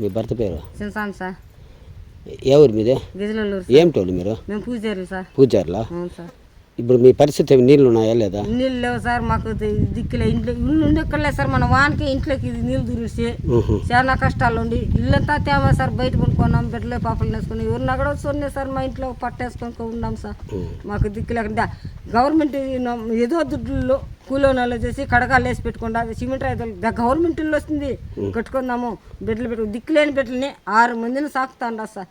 మీ భర్త పేరు? చిన్నసామి సార్. ఏ ఊరు మీదే? గిజలూరు ఏమిటోళ్ళు మీరు? మేము పూజారులు సార్. పూజారులా? అవును సార్. ఇప్పుడు మీ పరిస్థితి నీళ్ళు ఉన్నాయా లేదా? నీళ్ళు లేవు సార్ మాకు దిక్కులే ఇంట్లో ఇల్లు ఉండక్కర్లే సార్ మన వానికి ఇంట్లోకి ఇది నీళ్ళు దురిసి. చాలా కష్టాలు ఉండి. ఇల్లంతా తేమ సార్ బయట కొనుక్కున్నాం బిడ్డలే పాపలు వేసుకుని ఎవరినా కూడా సొన్నే సార్ మా ఇంట్లో పట్టేసుకొని ఉన్నాం సార్. మాకు దిక్కు లేకుండా గవర్నమెంట్ ఏదో దుడ్డుల్లో కూలోనాలు చేసి కడగాలు వేసి పెట్టుకుండా సిమెంట్ రైతులు గవర్నమెంట్ ఇల్లు వస్తుంది. కట్టుకుందాము బిడ్డలు పెట్టు దిక్కులేని బిడ్డలని ఆరు మందిని సాకుతాండా సార్.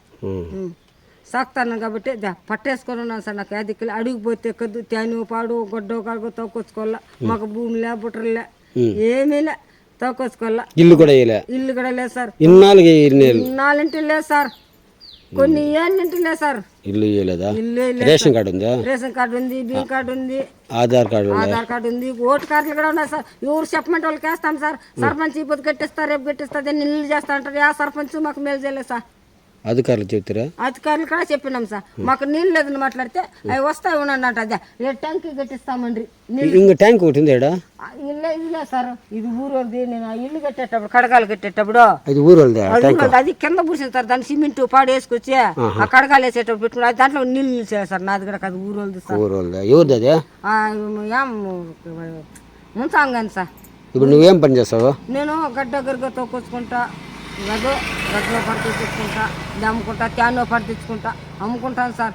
సాకుతాను కాబట్టి పట్టేసుకొని ఉన్నాను సార్. నాకు యాదిక్కులు అడిగి పోతే కద్దు తేను పాడు గొడ్డో కడుగు తవ్వుకొచ్చుకోవాలా మాకు భూమి లే బుట్టరులే ఏమీ లే తవ్వుకొచ్చుకోవాలా ఇల్లు కూడా ఇల్లు కూడా లేదు సార్. ఇన్నాళ్ళకి లేదు సార్. కొన్ని ఏళ్ళింటి లేదు సార్. ఇల్లు వేయలేదా? ఇల్లు లేదు రేషన్ కార్డు ఉందా? రేషన్ కార్డు ఉంది బియ్యం కార్డు ఉంది. ఆధార్ కార్డు ఉందా? ఆధార్ కార్డు ఉంది. ఓటు కార్డులు కూడా ఉన్నాయి సార్. ఎవరు చెప్పమంటే వాళ్ళకి వేస్తాం సార్. సర్పంచ్ ఈ పొద్దు కట్టిస్తారు రేపు కట్టిస్తుంది నీళ్ళు చేస్తా అంటారు. ఆ సర్పంచ్ మాకు మేలు చేయలేదు సార్. అధికారులు చెప్తారా? అధికారులు కూడా చెప్పినాం సార్. మాకు నీళ్ళు లేదని మాట్లాడితే అవి వస్తాయి ఉండండి అంట అదే. ఏ ట్యాంక్ కట్టిస్తామండ్రి. నీళ్ళు ఇంక ట్యాంక్ ఒకటి ఉంది ఇల్లే ఇల్లే సార్. ఇది ఊరోది నేను ఆ ఇల్లు కట్టేటప్పుడు కడగాలు కట్టేటప్పుడు. అది ఊరు వాళ్ళదే అది అది కింద పూసింది సార్. దాన్ని సిమెంట్ పాడు వేసుకొచ్చి ఆ కడగాలు వేసేటప్పుడు పెట్టుకుని అది దాంట్లో నీళ్ళు నిలిచాయి సార్. నాది కూడా కాదు ఊరోది సార్. ఊరు వాళ్ళదే ఎవరిది అదే? ఏం ముంచాంగాని సార్. ఇప్పుడు నువ్వేం పని చేస్తావు? నేను గడ్డ గరిగ తోకొచ్చుకుంటా గదో గడ్డలో పడి తెచ్చుకుంటా ఇది అమ్ముకుంటా క్యాన్లో పడి తెచ్చుకుంటా అమ్ముకుంటాను సార్.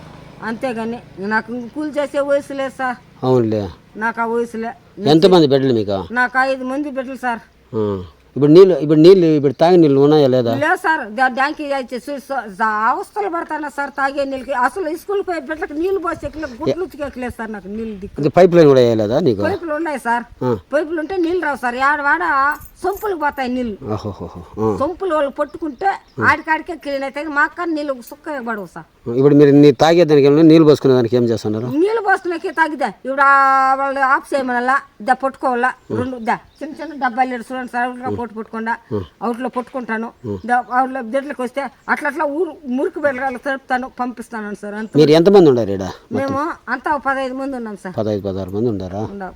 అంతేగాని నాకు కూలి చేసే వయసు లేదు సార్. అవునులే. నాకు ఆ వయసులే ఎంతమంది బిడ్డలు మీకు? నాకు ఐదు మంది బిడ్డలు సార్. ఇప్పుడు నీళ్ళు ఇప్పుడు నీళ్ళు ఇప్పుడు తాగే నీళ్ళు ఉన్నాయా లేదా? లేదు సార్ డ్యాంకి అవస్థలు పడతాను సార్ తాగే నీళ్ళకి? అసలు స్కూల్ పోయి బిడ్డలకు నీళ్ళు పోసి గుడ్లు ఉతికెక్కలేదు సార్ నాకు నీళ్ళు పైప్ లైన్ కూడా వేయలేదా నీకు? పైపులు ఉన్నాయి సార్. పైపులు ఉంటే నీళ్ళు రావు సార్. ఆడవాడ సొంపులు పోతాయి నీళ్ళు. సొంపులు వాళ్ళు పట్టుకుంటే ఆడికాడికే క్లీన్ అవుతాయి. మా అక్క నీళ్ళు సుక్క పడవు సార్. ఇప్పుడు మీరు నీ తాగేదానికి ఏమన్నా నీళ్ళు పోసుకునే దానికి ఏం చేస్తున్నారు? నీళ్ళు పోస్తున్నాకే తాగిదా ఇప్పుడు వాళ్ళు ఆఫ్ చేయమనల్లా దా పట్టుకోవాలా? రెండు దా చిన్న చిన్న డబ్బాలు చూడండి సార్ అవుట్లో పొట్టు పట్టుకుండా? అవుట్లో పట్టుకుంటాను. అవుట్లో దొడ్లకు వస్తే అట్లా అట్లా ఊరు మురికి బెల్లరాలు తడుపుతాను పంపిస్తాను సార్ అంత. మీరు ఎంతమంది ఉన్నారు మేము అంతా పదహైదు మంది ఉన్నాం సార్. పదహైదు పదహారు మంది ఉమ్.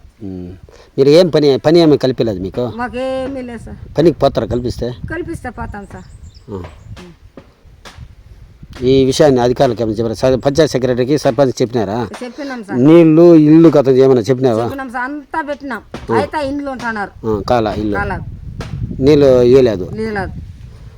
మీరు ఏం పని పని ఏమి కలిపలేదు మీకు? మాకేమీ లేదు సార్. పనికి పోతారా కల్పిస్తే? కల్పిస్తే పోతాం సార్. ఆ. ఈ విషయాన్ని అధికారులకు ఏమైనా చెప్పారా? స- పంచాయత్ సెక్రటరీకి సర్పంచ్ చెప్పినారా? చెప్పినాం సార్. నీళ్ళు ఇల్లు కథ ఏమైనా చెప్పినావా? చెప్పినాం సార్. అంతా పెట్టినాం. అయితే ఇండ్లు ఉంటున్నారు. ఆ, కాలా ఇల్లు. చాలా నీళ్ళు ఇవ్వలేదు లేదు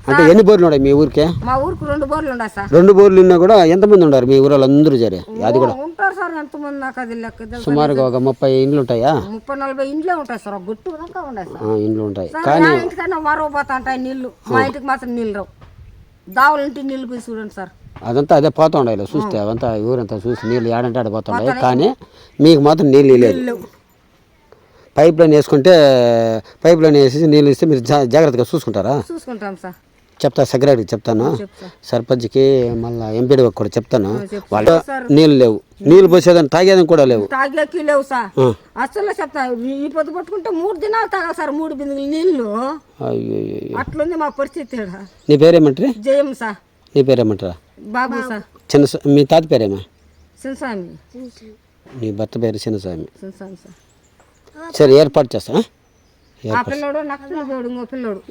అంటే ఎన్ని బోర్లు ఉన్నాయి మీ ఊరికే? మా ఊరికి రెండు బోర్లు ఉన్నాయి సార్. రెండు బోర్లు ఉన్నా కూడా ఎంతమంది ఉన్నారు మీ ఊరిలో అందరూ జరే అది కూడా. ఉంటారు సార్ ఎంతమంది నాకు అది లెక్క. సుమారుగా ఒక ముప్పై ఇండ్లు ఉంటాయా? ముప్పై నలభై ఇండ్లే ఉంటాయి సార్ ఒక గుట్టు దాకా ఉన్నాయి సార్. ఇండ్లు ఉంటాయి. సార్ నా ఇంటికన్నా మరో పోతా ఉంటాయి నీళ్ళు. మా ఇంటికి మాత్రం నీళ్ళు రావు. దావుల ఇంటికి నీళ్ళు పోయి చూడండి సార్. అదంతా అదే పోతా ఉండాలి చూస్తే అవంతా ఊరంతా చూసి నీళ్ళు ఏడంటే ఆడ పోతా ఉండాలి. కానీ మీకు మాత్రం నీళ్ళు లేదు లేవు. పైప్ లైన్ వేసుకుంటే పైప్ లైన్ వేసేసి నీళ్ళు ఇస్తే మీరు జాగ్రత్తగా చూసుకుంటారా? చూసుకుంటాం సార్. చెప్తా సెక్రటరీకి చెప్తాను? చెప్తా. సర్పంచ్కి మళ్ళీ ఎంపీడీ కూడా చెప్తాను? చెప్తా. వాళ్ళు నీళ్ళు లేవు. నీళ్ళు పోసేదాన్ని తాగేదానికి కూడా లేవు. తాగేకి లేవు సార్. అసలు చెప్తా ఈ పొద్దు పట్టుకుంటే మూడు దినాలు తాగాలి సార్ మూడు బిందులు అయ్యో అట్లుంది మా పరిస్థితి. నీ పేరేమంటారు జయం సార్. నీ పేరేమంటారా? బాబు సార్. చిన్న మీ తాత పేరేమా? చిన్నస్వామి. మీ భర్త పేరు చిన్నస్వామి. చిన్నస్వామి సార్. సరే ఏర్పాటు చేస్తా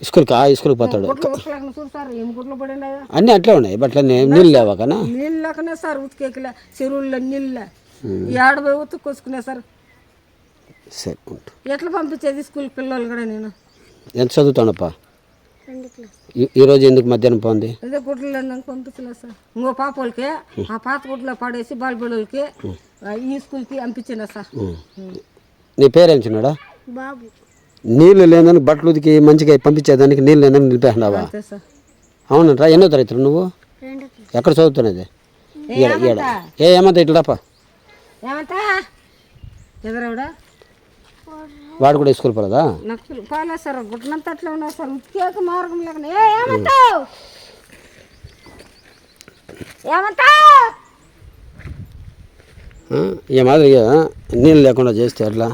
స్కూల్కి ఆ స్కూల్కి పోతాడు. గుట్లు ఉట్లేకనే చూడు సార్ ఏం గుట్లు పడిండా అన్నీ అట్లే ఉన్నాయి బట్ నీళ్ళు లేవా కన్నా? నీళ్ళు లేకనే సార్ ఉతికేకలే చెరువుల్లో నీళ్ళే. ఈ ఆడపోయి ఉతుక్కొసుకునే సార్. సరే ఎట్లా పంపించేది స్కూల్ పిల్లలు కూడా నేను? ఎంత చదువుతానప్పా? ఈ- ఈరోజు ఎందుకు మధ్యాహ్నం పోంది? అదే గుడ్లు పంపించలేదు సార్. ఇంకో పాప వాళ్ళకి ఆ పాత గుడ్లో పడేసి బాలబిడ్డలకి ఈ స్కూల్కి పంపించిన సార్. నీ పేరేం చిన్నాడా బాబు. నీళ్ళు లేదని బట్టలు ఉతికి మంచిగా పంపించేదానికి నీళ్ళు లేదని నిలిపేసినావా సార్. అవునంట్రా ఎన్నో తరగతి నువ్వు? ఎక్కడ చదువుతున్నది? ఈడ ఈడ. ఏ ఏమంత ఇట్లా రాపా. ఏమంటా ఎదురవిడా వాడు కూడా స్కూల్ పోలేదా? పాలే సార్ అట్లా ఉన్నాయి సార్ ఉతికేక మార్గం ఏమంటావు ఏమంటావు? ఈ మాదిరిగా నీళ్ళు లేకుండా చేస్తే ఎట్లా?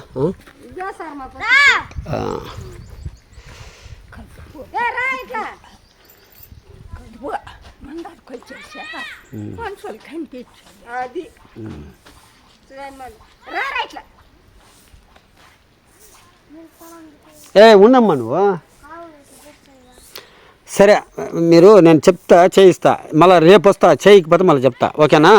మనుషులు కనిపించు అది. రా రా ఇట్లా. ఏ ఉండమ్మా నువ్వు. సరే మీరు నేను చెప్తా చేయిస్తా. మళ్ళీ రేపు వస్తా చేయకపోతే మళ్ళీ చెప్తా. ఓకేనా?